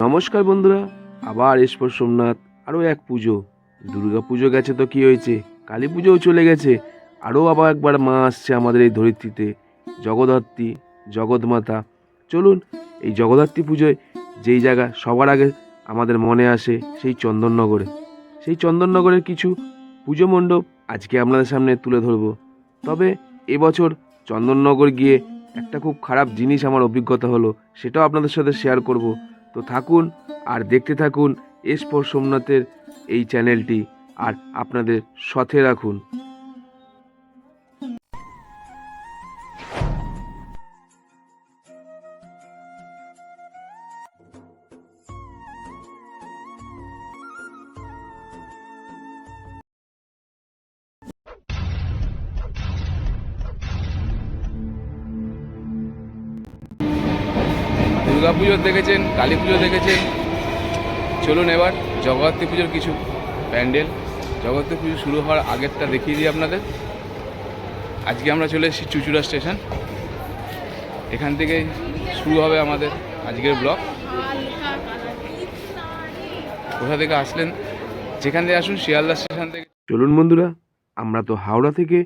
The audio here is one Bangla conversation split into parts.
নমস্কার বন্ধুরা, আবার এসপর সোমনাথ, আরও এক পুজো। দুর্গা পুজো গেছে তো কি হয়েছে? কালী পুজোও চলে গেছে। আরও আবার একবার মা আসছে আমাদের এই ধরিত্রীতে, জগদ্ধাত্রী জগৎমাতা চলুন, এই জগদ্ধাত্রী পুজোয় যেই জায়গা সবার আগে আমাদের মনে আসে সেই চন্দননগরে। সেই চন্দননগরের কিছু পুজো মণ্ডপ আজকে আপনাদের সামনে তুলে ধরবো। তবে এবছর চন্দননগর গিয়ে একটা খুব খারাপ জিনিস আমার অভিজ্ঞতা হলো, সেটাও আপনাদের সাথে শেয়ার করব। তো থাকুন আর দেখতে থাকুন এসপর সোমনাথের এই চ্যানেলটি আর আপনাদের সথে রাখুন। দেখেছেন, কালী পুজো দেখেছেন। চলুন এবার জগদ্ধাত্রী পুজোর কিছু প্যান্ডেল। জগদ্ধাত্রী পুজো শুরু হওয়ার আগেরটা দেখিয়ে দিই আপনাদের। আজকে আমরা চলে এসেছি চুচুড়া স্টেশন। এখান থেকে শুরু হবে আমাদের আজকের ব্লগ। কোথা থেকে আসলেন? যেখান থেকে আসুন, শিয়ালদা স্টেশন থেকে। চলুন বন্ধুরা, আমরা তো হাওড়া থেকে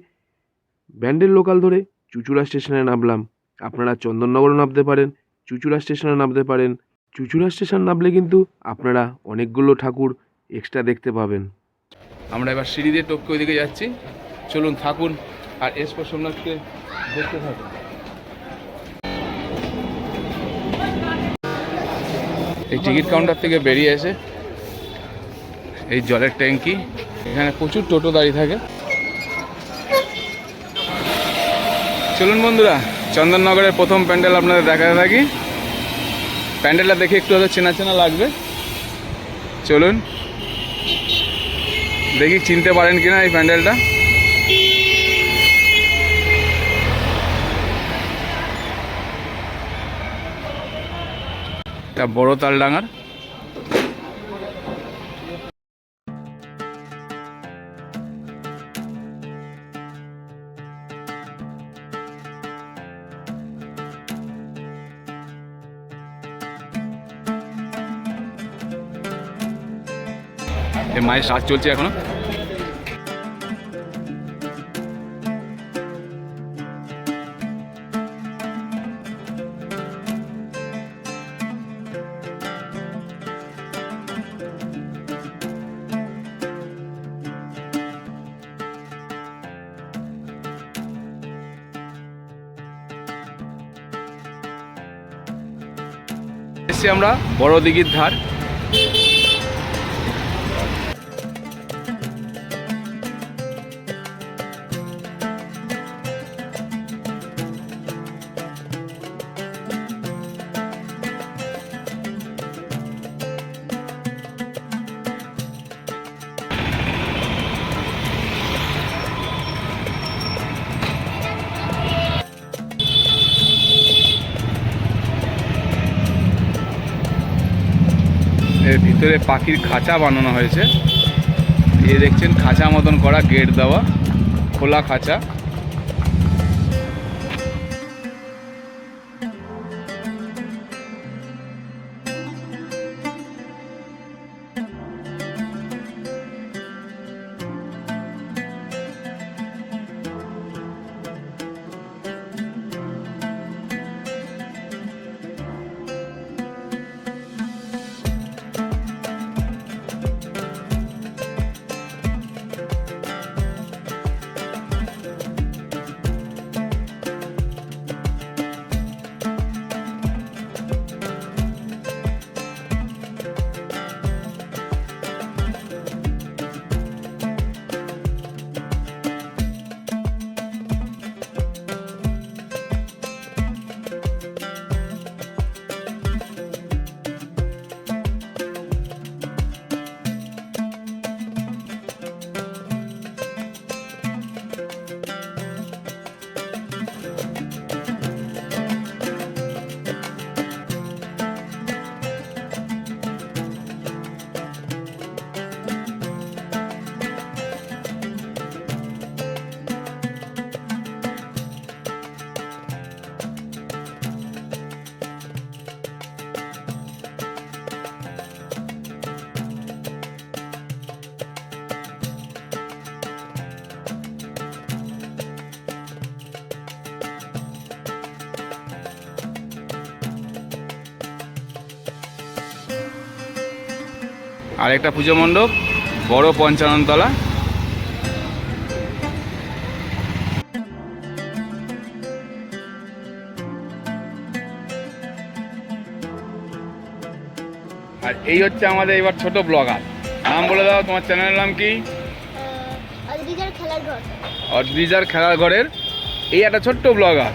ব্যান্ডেল লোকাল ধরে চুচুড়া স্টেশনে নামলাম। আপনারা চন্দননগরও নামতে পারেন চুচুড়া স্টেশনে নামতে পারেন। চুচুড়া স্টেশন নামলে কিন্তু আপনারা অনেকগুলো ঠাকুর এক্সট্রা দেখতে পাবেন। আমরা এবার সিঁড়ি দিয়ে টপকে ওইদিকে যাচ্ছি। চলুন, থাকুন আর এসপর সোমনাথকে দেখতে থাকুন। এই টিকিট কাউন্টার থেকে বেরিয়ে এসে এই জলের ট্যাঙ্কি, এখানে প্রচুর টোটো দাঁড়িয়ে থাকে। চলুন বন্ধুরা, চন্দননগরের প্রথম প্যান্ডেল আপনাদের দেখাতে থাকি। প্যান্ডেলটা দেখে একটু হয়তো চেনা চেনা লাগবে। চলুন। দেখি চিনতে পারেন কিনা এই প্যান্ডেলটা। তা বড় তালডাঙ্গার। মায়ের শ্বাস চলছে এখনও। এসছি আমরা বড় দিঘির ধার। ভিতরে পাখির খাঁচা বানানো হয়েছে। এ দেখছেন খাঁচা মতন করা গেট দেওয়া খোলা খাঁচা। আর একটা পুজো মণ্ডপ বড় পঞ্চাননতলা। আর এই হচ্ছে আমাদের এবার ছোট ব্লগার। নাম বলে দাও তোমার চ্যানেলের নাম কি? অদ্রিজার খেলার ঘরের এই একটা ছোট্ট ব্লগার।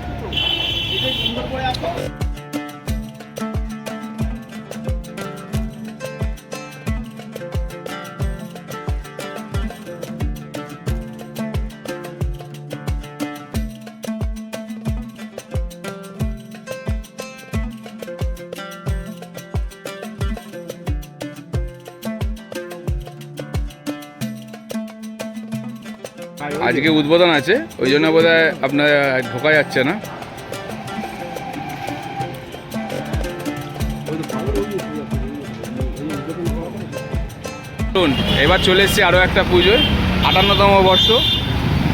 আজকে উদ্বোধন আছে, ওই জন্য বোধ হয় আপনার ঢোকা যাচ্ছে না। এবার চলে এসেছি আরও একটা পুজোয়, আটান্নতম বর্ষ,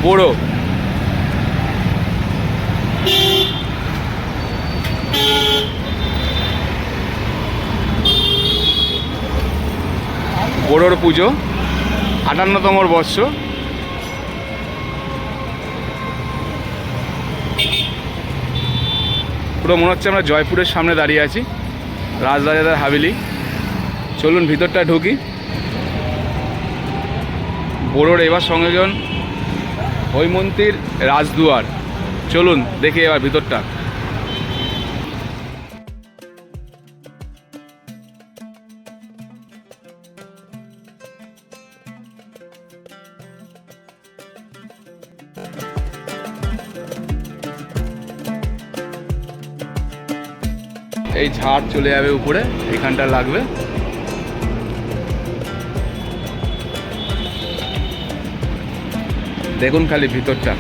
বড়ো। বড়োর পুজো, আটান্নতম বর্ষ। পুরো মনে হচ্ছে আমরা জয়পুরের সামনে দাঁড়িয়ে আছি, রাজরাজাদের হাবিলি। চলুন ভিতরটা ঢুকি। বোরোর এবার সংযোজন, হৈমন্তীর রাজদুয়ার। চলুন দেখি এবার ভিতরটা। এই ঝাড় চলে যাবে উপরে এখানটা লাগবে। দেখুন খালি ভিতরটা।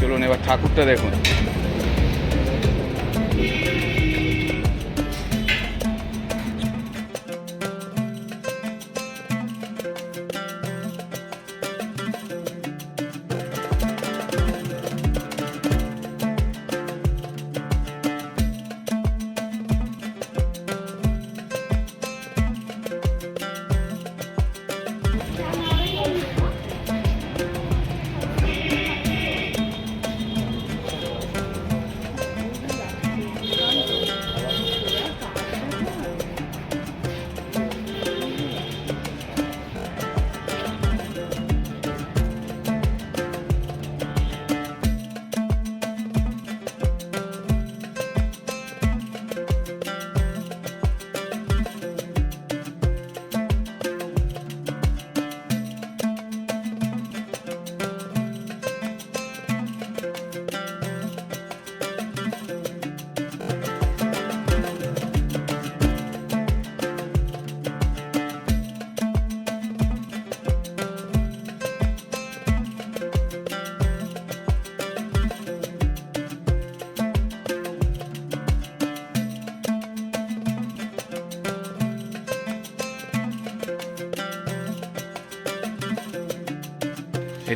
চলুন এবার ঠাকুরটা দেখুন।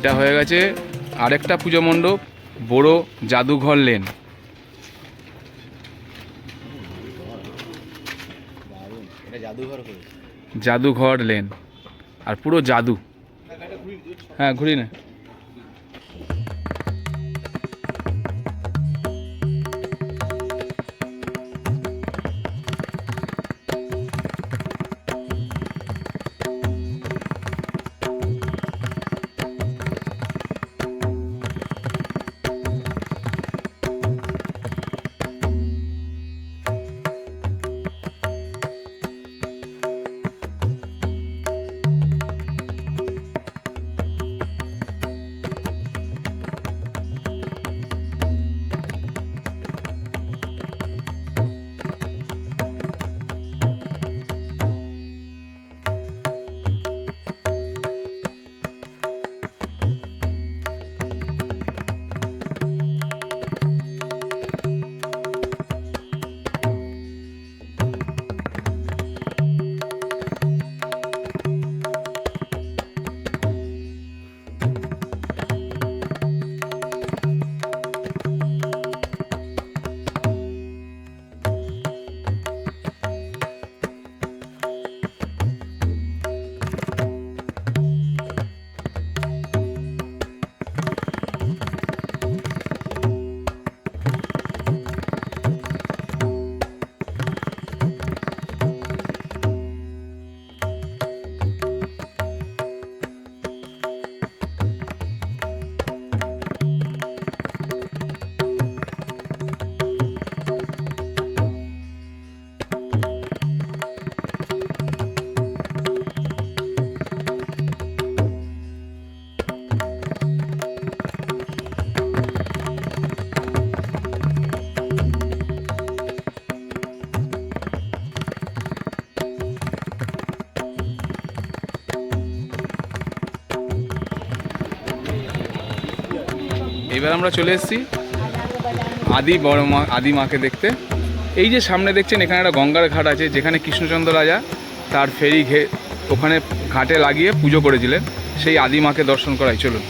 এটা হয়ে গেছে আরেকটা পুজো মণ্ডপ, বড় জাদুঘর লেন। জাদুঘর লেন। আর পুরো জাদু। হ্যাঁ ঘুরি না। এইবার আমরা চলে এসেছি আদি বড় মা, আদি মাকে দেখতে। এই যে সামনে দেখছেন, এখানে একটা গঙ্গার ঘাট আছে, যেখানে কৃষ্ণচন্দ্র রাজা তার ফেরি ঘে ওখানে ঘাটে লাগিয়ে পুজো করেছিলেন। সেই আদি মাকে দর্শন করাই। চলুন।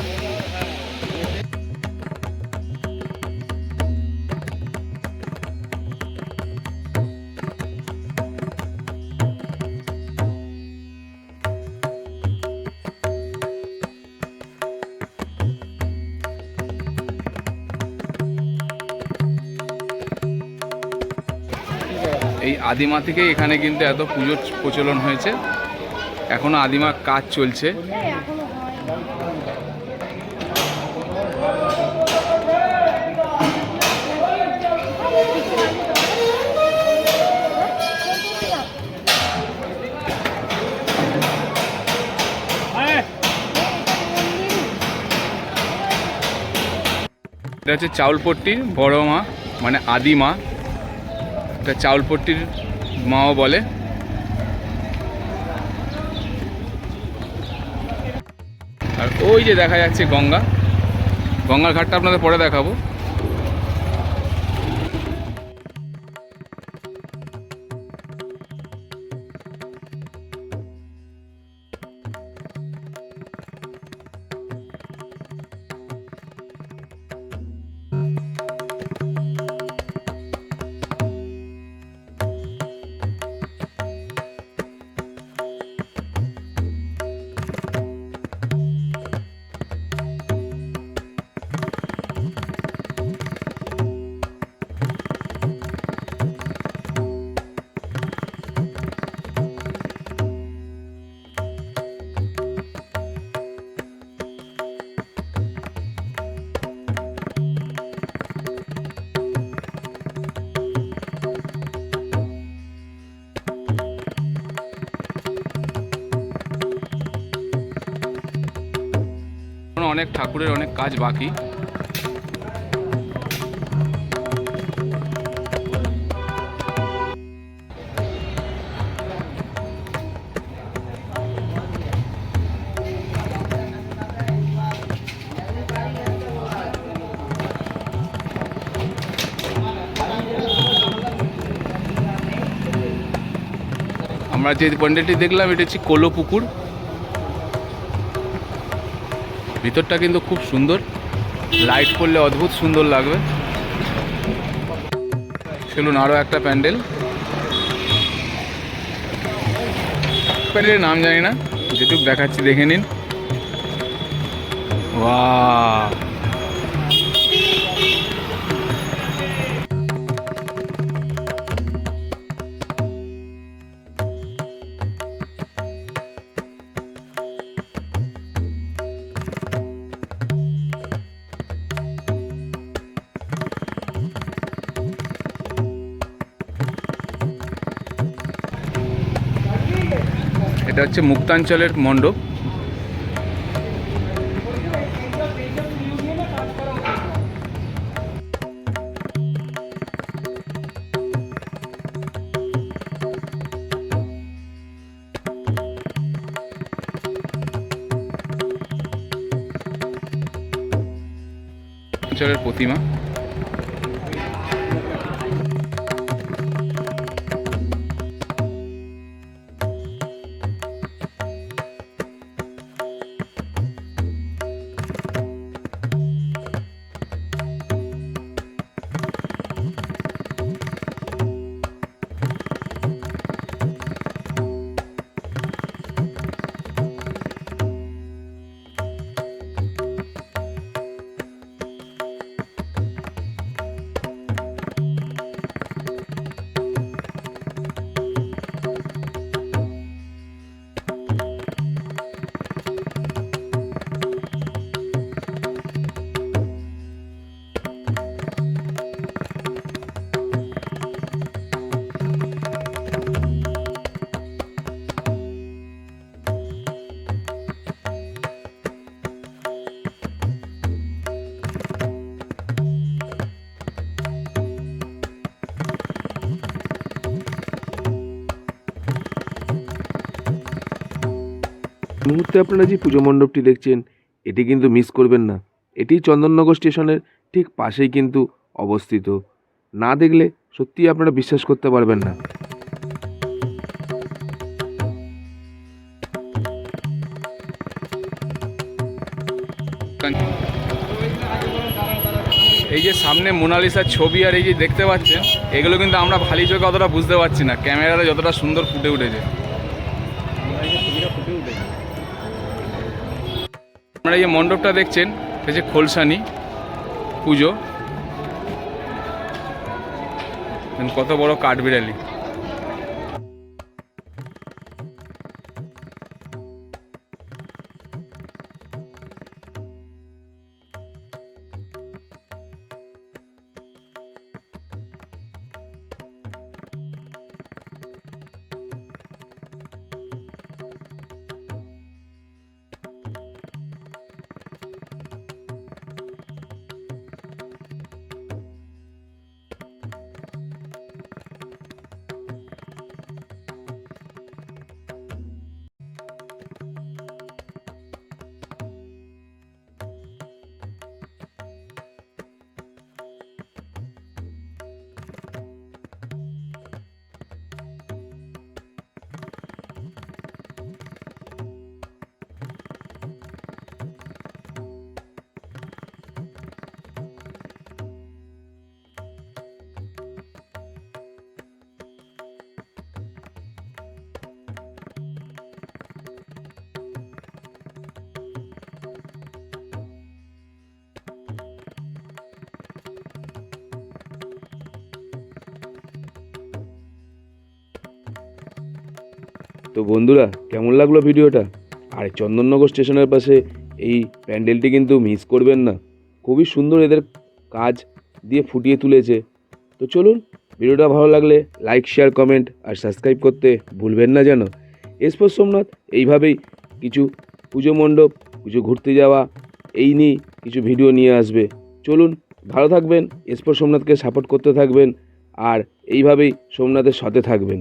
আদিমা থেকেই এখানে কিন্তু এত পুজোর প্রচলন হয়েছে। এখনও আদিমা কাজ চলছে। এটা হচ্ছে চাউলপট্টির বড় মা মানে আদি মা এটা চাউলপট্টির মাও বলে। আর ওই যে দেখা যাচ্ছে গঙ্গা। গঙ্গার ঘাটটা আপনাদের পরে দেখাবো। অনেক ঠাকুরের অনেক কাজ বাকি। আমরা যে পন্ডেলটি দেখলাম এটা হচ্ছে কোলো পুকুর ভিতরটা কিন্তু খুব সুন্দর। লাইট পড়লে অদ্ভুত সুন্দর লাগবে। চলুন আরও একটা প্যান্ডেল। প্যান্ডেলের নাম জানি না। যেটুকু দেখাচ্ছি দেখে নিন। ওয়াও এটা হচ্ছে মুক্তাঞ্চলের মণ্ডপ। প্রতিমা। মুহূর্তে আপনারা যে পুজো মণ্ডপটি দেখছেন, এটি কিন্তু মিস করবেন না। এটি চন্দননগর স্টেশনের ঠিক পাশেই কিন্তু অবস্থিত। না দেখলে সত্যিই আপনারা বিশ্বাস করতে পারবেন না। এই যে সামনে মোনালিসার ছবি আর এই যে দেখতে পাচ্ছেন, এগুলো কিন্তু আমরা ভালি চোখে অতটা বুঝতে পারছি না। ক্যামেরাটা যতটা সুন্দর ফুটে উঠেছে। আপনারা এই মণ্ডপটা দেখছেন এটা যে খোলসানি পুজো। কত বড় কাঠবিড়ালি। তো বন্ধুরা, কেমন লাগল ভিডিওটা? আর চন্দননগর স্টেশনের পাশে এই প্যান্ডেলটি কিন্তু মিস করবেন না। খুবই সুন্দর এদের কাজ দিয়ে ফুটিয়ে তুলেছে। তো চলুন, ভিডিওটা ভালো লাগলে লাইক শেয়ার কমেন্ট আর সাবস্ক্রাইব করতে ভুলবেন না যেন। এসপর সোমনাথ, এইভাবেই কিছু পুজো মণ্ডপ, কিছু ঘুরতে যাওয়া, এই নিয়ে কিছু ভিডিও নিয়ে আসবে। চলুন, ভালো থাকবেন, এসপর সোমনাথকে সাপোর্ট করতে থাকবেন আর এইভাবেই সোমনাথের সাথে থাকবেন।